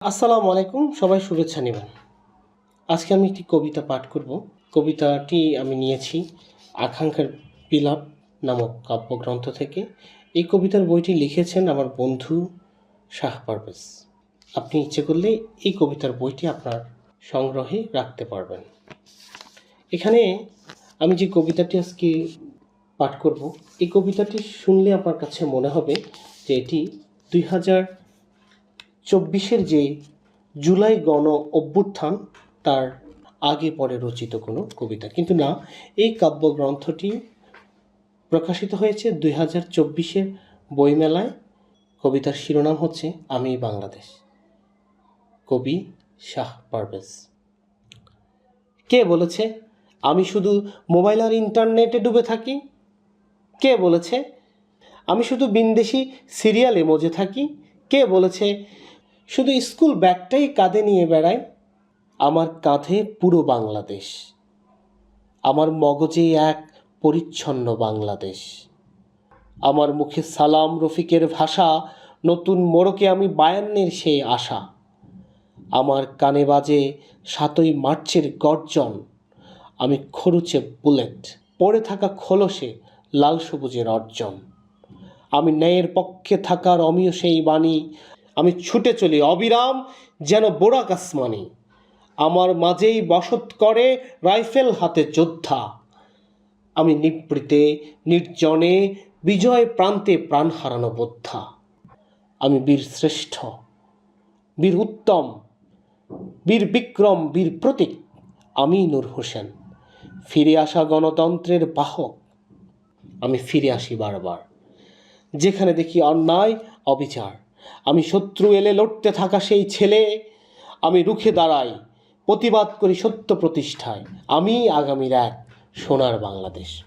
আসসালামু আলাইকুম, সবাই শুভেচ্ছা নেবেন। আজকে আমি একটি কবিতা পাঠ করব। কবিতাটি আমি নিয়েছি আকাঙ্ক্ষার বিলাপ নামক কাব্যগ্রন্থ থেকে। এই কবিতার বইটি লিখেছেন আমার বন্ধু শাহ পারভেজ। আপনি ইচ্ছে করলে এই কবিতার বইটি আপনার সংগ্রহে রাখতে পারবেন। এখানে আমি যে কবিতাটি আজকে পাঠ করব, এই কবিতাটি শুনলে আপনার কাছে মনে হবে যে এটি দুই হাজার চব্বিশের যে জুলাই গণ অভ্যুত্থান, তার আগে পরে রচিত কোনো কবিতা। কিন্তু না, এই কাব্যগ্রন্থটি প্রকাশিত হয়েছে দুই হাজার চব্বিশের বইমেলায়। কবিতার শিরোনাম হচ্ছে, আমি বাংলাদেশ। কবি শাহ পারভেজ। কে বলেছে, আমি শুধু মোবাইল আর ইন্টারনেটে ডুবে থাকি? কে বলেছে, আমি শুধু বিন্দেশি সিরিয়ালে মজে থাকি? কে বলেছে শুধু স্কুল ব্যাগটাই কাঁধে নিয়ে বেড়াই আমার কাঁধে পুরো বাংলাদেশ। আমার মগজে এক পরিচ্ছন্ন বাংলাদেশ। আমার মুখে সালাম রফিকের ভাষা, নতুন মোড়কে আমি বায়ান্নের সেই আশা। আমার কানে বাজে সাতই মার্চের গর্জন। আমি খরুচে বুলেট, পড়ে থাকা খোলসে লাল সবুজের অর্জন। আমি ন্যায়ের পক্ষে থাকার অমীয় সেই বাণী আমি ছুটে চলি। অবিরাম যেন বোরাক আসমানি। আমার মাঝেই বসত করে রাইফেল হাতে যোদ্ধা। আমি নিবৃতে, নির্জনে, বিজয় প্রান্তে প্রাণ হারানো বোদ্ধা। আমি বীর শ্রেষ্ঠ, বীর উত্তম, বীর বিক্রম, বীর প্রতীক, আমি নূর হোসেন। ফিরে আসা গণতন্ত্রের বাহক। আমি ফিরে আসি বারবার। যেখানে দেখি অন্যায়, অবিচার। আমি শত্রু এলে লড়তে থাকা সেই ছেলে, আমি রুখে দাঁড়াই প্রতিবাদ করি সত্য প্রতিষ্ঠায়। আমি আগামীর এক সোনার বাংলাদেশ।